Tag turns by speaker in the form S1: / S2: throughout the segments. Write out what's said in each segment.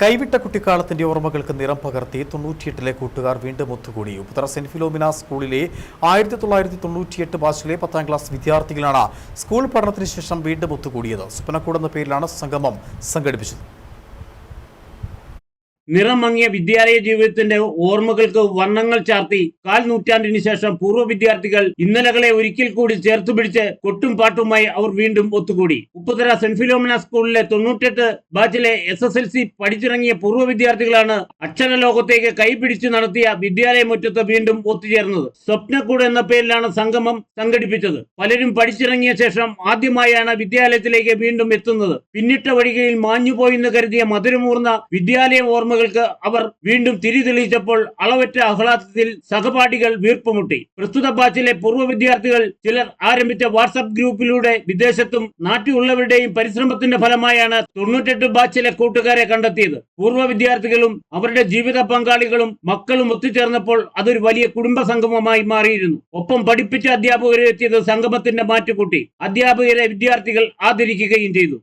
S1: കൈവിട്ട കുട്ടിക്കാലത്തിന്റെ ഓർമ്മകൾക്ക് നിറം പകർത്തി തൊണ്ണൂറ്റിയെട്ടിലെ കൂട്ടുകാർ വീണ്ടും ഒത്തുകൂടി. ഉപ്പുതറ സെന്റ് ഫിലോമിന സ്കൂളിലെ ആയിരത്തി തൊള്ളായിരത്തി തൊണ്ണൂറ്റിയെട്ട് ബാച്ചിലെ പത്താം ക്ലാസ് വിദ്യാർത്ഥികളാണ് സ്കൂൾ പഠനത്തിന് ശേഷം വീണ്ടും ഒത്തുകൂടിയത്. സ്വപ്നക്കൂടെന്ന പേരിലാണ് സംഗമം സംഘടിപ്പിച്ചത്.
S2: നിറമങ്ങിയ വിദ്യാലയ ജീവിതത്തിന്റെ ഓർമ്മകൾക്ക് വർണങ്ങൾ ചാർത്തി കാൽ നൂറ്റാണ്ടിന് ശേഷം പൂർവ വിദ്യാർത്ഥികൾ ഇന്നലകളെ ഒരിക്കൽ കൂടി ചേർത്ത് പിടിച്ച് കൊട്ടും പാട്ടുമായി അവർ വീണ്ടും ഒത്തുകൂടി. ഉപ്പുതര സെന്റ് ഫിലോമിന സ്കൂളിലെ തൊണ്ണൂറ്റെട്ട് ബാച്ചിലെ എസ് എസ് എൽ സി പഠിച്ചിറങ്ങിയ പൂർവ വിദ്യാർത്ഥികളാണ് അക്ഷരലോകത്തേക്ക് കൈപിടിച്ച് നടത്തിയ വിദ്യാലയ മുറ്റത്ത് വീണ്ടും ഒത്തുചേർന്നത്. സ്വപ്നക്കൂട് എന്ന പേരിലാണ് സംഗമം സംഘടിപ്പിച്ചത്. പലരും പഠിച്ചിറങ്ങിയ ശേഷം ആദ്യമായാണ് വിദ്യാലയത്തിലേക്ക് വീണ്ടും എത്തുന്നത്. പിന്നിട്ട വഴികയിൽ മാഞ്ഞുപോയി എന്ന് കരുതിയ മധുരമൂർന്ന വിദ്യാലയ ഓർമ്മകൾക്ക് അവർ വീണ്ടും തിരി തെളിയിച്ചപ്പോൾ അളവറ്റ ആഹ്ലാദത്തിൽ സഹപാഠികൾ വീർപ്പുമുട്ടി. പ്രസ്തുത ബാച്ചിലെ പൂർവ വിദ്യാർത്ഥികൾ ചിലർ ആരംഭിച്ച വാട്സപ്പ് ഗ്രൂപ്പിലൂടെ വിദേശത്തും നാട്ടിലുള്ളവരുടെയും പരിശ്രമത്തിന്റെ ഫലമായാണ് തൊണ്ണൂറ്റെട്ട് ബാച്ചിലെ കൂട്ടുകാരെ കണ്ടെത്തിയത്. പൂർവ വിദ്യാർത്ഥികളും അവരുടെ ജീവിത പങ്കാളികളും മക്കളും ഒത്തുചേർന്നപ്പോൾ അതൊരു വലിയ കുടുംബ സംഗമമായി മാറിയിരുന്നു. ഒപ്പം പഠിപ്പിച്ച അധ്യാപകരെ എത്തിയത് സംഗമത്തിന്റെ മാറ്റുകൂട്ടി. അധ്യാപകരെ വിദ്യാർത്ഥികൾ ആദരിക്കുകയും ചെയ്തു.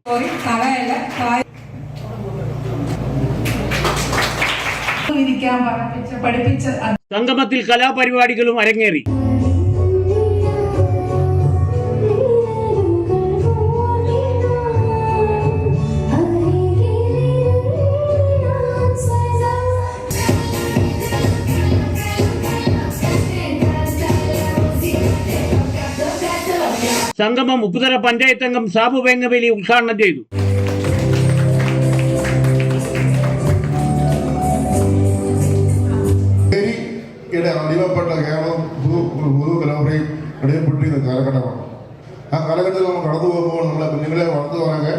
S3: ഇരിക്കാൻ പഠിപ്പിച്ച് പഠിപ്പിച്ച
S2: സംഗമത്തിൽ കലാപരിപാടികളും അരങ്ങേറി. സംഗമം ഉപ്പുതര പഞ്ചായത്ത് അംഗം സാബു വേങ്ങവേലി ഉദ്ഘാടനം ചെയ്തു.
S4: തലമുറയും അടിമപ്പെട്ടിരുന്ന കാലഘട്ടമാണ്. ആ കാലഘട്ടത്തിൽ നമ്മൾ കടന്നു പോകുമ്പോൾ നമ്മളെ കുഞ്ഞുങ്ങളെ വളർത്തു പോകാനൊക്കെ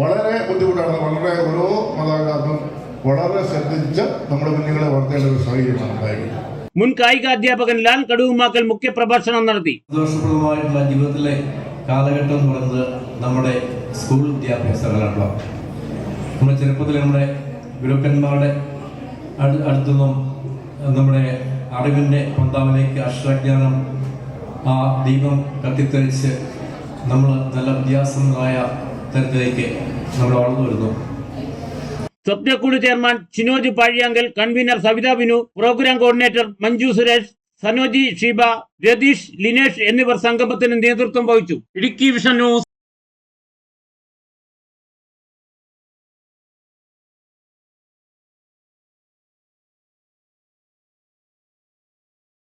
S4: വളരെ ബുദ്ധിമുട്ടാണ്. വളരെ ഓരോ മാതാപിതാക്കളും വളരെ ശ്രദ്ധിച്ച് നമ്മുടെ കുഞ്ഞുങ്ങളെ വളർത്തേണ്ട ഒരു സാഹചര്യമാണ് ഉണ്ടായിരിക്കുന്നത്
S2: മുൻ കായിക അധ്യാപകൻ ലാൽ കടുവുമാക്കൽ മുഖ്യപ്രഭാഷണം നടത്തി.
S5: സന്തോഷപ്രദമായിട്ടുള്ള ജീവിതത്തിലെ കാലഘട്ടം എന്ന് പറയുന്നത് നമ്മുടെ സ്കൂൾ വിദ്യാഭ്യാസ കാലഘട്ടമാണ് നമ്മുടെ ചെറുപ്പത്തിൽ നമ്മുടെ ഗുരുക്കന്മാരുടെ അടു അടുത്തുനിന്നും നമ്മുടെ അറിവിന്റെ പന്താവിലേക്ക് അക്ഷരജ്ഞാനം ആ ദീപം കത്തിത്തെറിച്ച് നമ്മൾ നല്ല വ്യത്യാസങ്ങളായ തരത്തിലേക്ക് നമ്മൾ വളർന്നു വരുന്നു.
S2: Swapnakkoodu chairman Chinoj Pazhiyankal convener Savitha Binu programme coordinator Manju Suresh Sanoji Sheeba Ratheesh Linesh എന്നിവർ സംഗമത്തിന് നേതൃത്വം വഹിച്ചു. Idukki vision news.